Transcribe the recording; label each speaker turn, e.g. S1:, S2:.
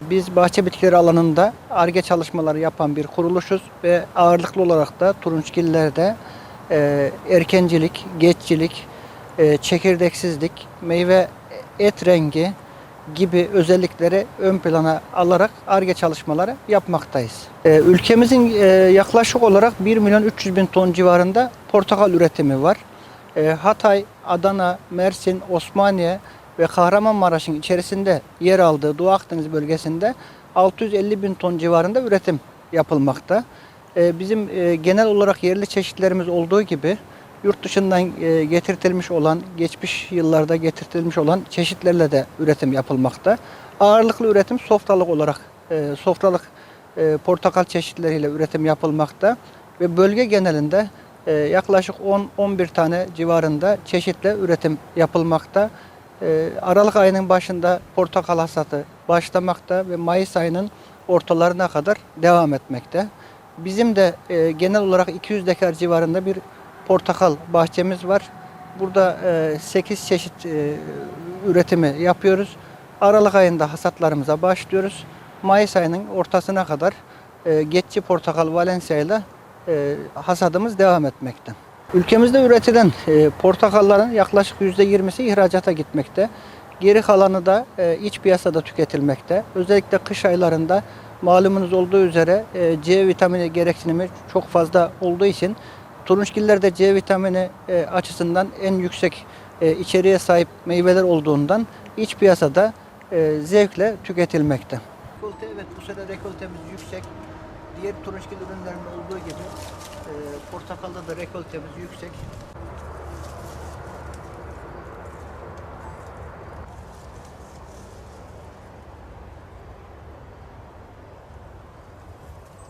S1: Biz bahçe bitkileri alanında ARGE çalışmaları yapan bir kuruluşuz ve ağırlıklı olarak da turunçgillerde e, erkencilik, geççilik, e, çekirdeksizlik, meyve et rengi gibi özellikleri ön plana alarak ARGE çalışmaları yapmaktayız. E, ülkemizin e, yaklaşık olarak 1 milyon 300 bin ton civarında portakal üretimi var. E, Hatay, Adana, Mersin, Osmaniye ve Kahramanmaraş'ın içerisinde yer aldığı Doğu Akdeniz bölgesinde 650 bin ton civarında üretim yapılmakta. E, Bizim e, genel olarak yerli çeşitlerimiz olduğu gibi yurt dışından e, getirtilmiş olan, geçmiş yıllarda getirtilmiş olan çeşitlerle de üretim yapılmakta. Ağırlıklı üretim sofralık olarak, e, sofralık e, portakal çeşitleriyle üretim yapılmakta ve bölge genelinde yaklaşık 10-11 tane civarında çeşitle üretim yapılmakta. E, Aralık ayının başında portakal hasatı başlamakta ve Mayıs ayının ortalarına kadar devam etmekte. Bizim de e, genel olarak 200 dekar civarında bir portakal bahçemiz var. Burada e, 8 çeşit e, üretimi yapıyoruz. Aralık ayında hasatlarımıza başlıyoruz. Mayıs ayının ortasına kadar e, geçici portakal Valencia ile e, hasadımız devam etmekte. Ülkemizde üretilen e, portakalların yaklaşık %20'si ihracata gitmekte. Geri kalanı da e, iç piyasada tüketilmekte. Özellikle kış aylarında malumunuz olduğu üzere e, C vitamini gereksinimi çok fazla olduğu için turunçgillerde C vitamini e, açısından en yüksek e, içeriğe sahip meyveler olduğundan iç piyasada e, zevkle tüketilmekte. Evet bu sene rekoltemiz yüksek. Diğer turunçgil ürünlerinde olduğu gibi e, portakalda da rekoltemiz yüksek.